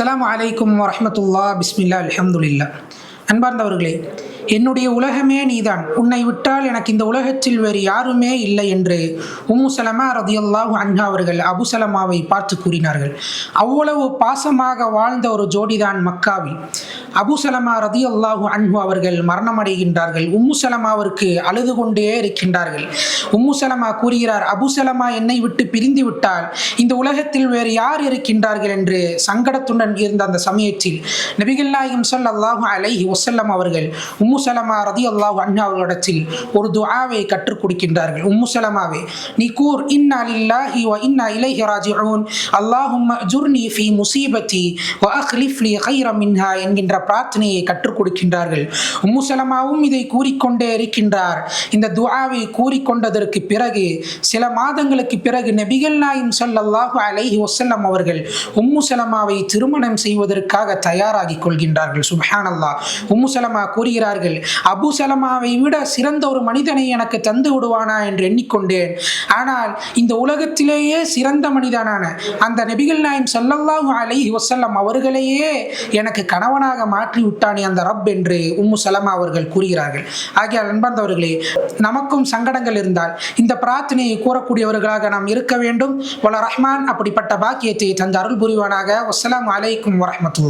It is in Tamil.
அஸ்ஸலாமு அலைக்கும் வரஹ்மத்துல்லா பிஸ்மில்லா அல்ஹம்துலில்லா அன்பார்ந்தவர்களே என்னுடைய உலகமே நீதான். உன்னை விட்டால் எனக்கு இந்த உலகத்தில் வேறு யாருமே இல்லை என்று உம்மு சலமா ரதியல்லாஹு அன்ஹா அவர்கள் அபுசலமாவை பார்த்து கூறினார்கள். அவ்வளவு பாசமாக வாழ்ந்த ஒரு ஜோடிதான் மக்காவில் அபுசலமா ரதியல்லாஹு அன்ஹு அவர்கள் மரணமடைகின்றார்கள். உம்மு சலமாவிற்கு அழுது கொண்டே இருக்கின்றார்கள். உம்மு சலமா கூறுகிறார் அபுசலமா என்னை விட்டு பிரிந்து விட்டால் இந்த உலகத்தில் வேறு யார் இருக்கின்றார்கள்? என்று சங்கடத்துடன் இருந்த அந்த சமயத்தில் நபிகள் நாயகம் ஸல்லல்லாஹு அலைஹி வஸல்லம் அவர்கள் உம்மு சலமா ரதி அல்லாஹ் அண்ணா அவர்களிடத்தில் ஒரு துஆவை கற்றுக் கொடுக்கின்றார்கள். உம்மு சலமாவே நீ கூர் இன்னா லில்லாஹி வ இன்னா இலைஹி ராஜிஊன். அல்லாஹும்ம ஜுர்னி ஃபி முசீபத்தி வ அக்லிஃப் லி கைர மின்ஹா என்கின்ற பிரார்த்தனையை கற்றுக் கொடுக்கின்றார்கள். உம்மு சலமாவும் இதை கூறிக்கொண்டே இருக்கின்றார். இந்த துஆவை கூறிக்கொண்டதற்கு பிறகு சில மாதங்களுக்கு பிறகு நபிகள் நாயும் சல்லல்லாஹு அலைஹி வஸல்லம் அவர்கள் உம்மு சலமாவை திருமணம் செய்வதற்காக தயாராகி கொள்கின்றார்கள். சுப்ஹானல்லாஹ். உம்மு சலமா கூறுகிறார்கள் அபு சலமாவை விட சிறந்த ஒரு மனிதனை எனக்கு தந்து விடுவானா? என்று எண்ணிக்கொண்டேன். ஆனால் இந்த உலகத்திலேயே சிறந்த மனிதனான அந்த நபிகள் நாயம் ஸல்லல்லாஹு அலை வசல்லம் அவர்களையே எனக்கு கணவனாக மாற்றி விட்டானே அந்த ரப் என்று உம்மு சலமா அவர்கள் கூறுகிறார்கள். ஆகிய அன்பார்ந்தவர்களே நமக்கும் சங்கடங்கள் இருந்தால் இந்த பிரார்த்தனையை கூறக்கூடியவர்களாக நாம் இருக்க வேண்டும். வல ரஹ்மான் அப்படிப்பட்ட பாக்கியத்தை தந்த அருள் புரிவானாக. வசலாம் அலைக்கும் வரஹ்மத்துல்லாஹ்